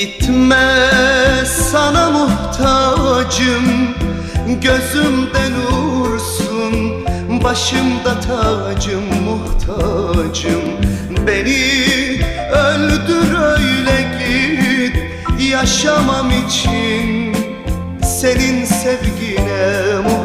Gitme sana muhtacım. Gözümde nursun Başımda tacım muhtacım. Beni öldür öyle git Yaşamam için Senin sevgine muhtacım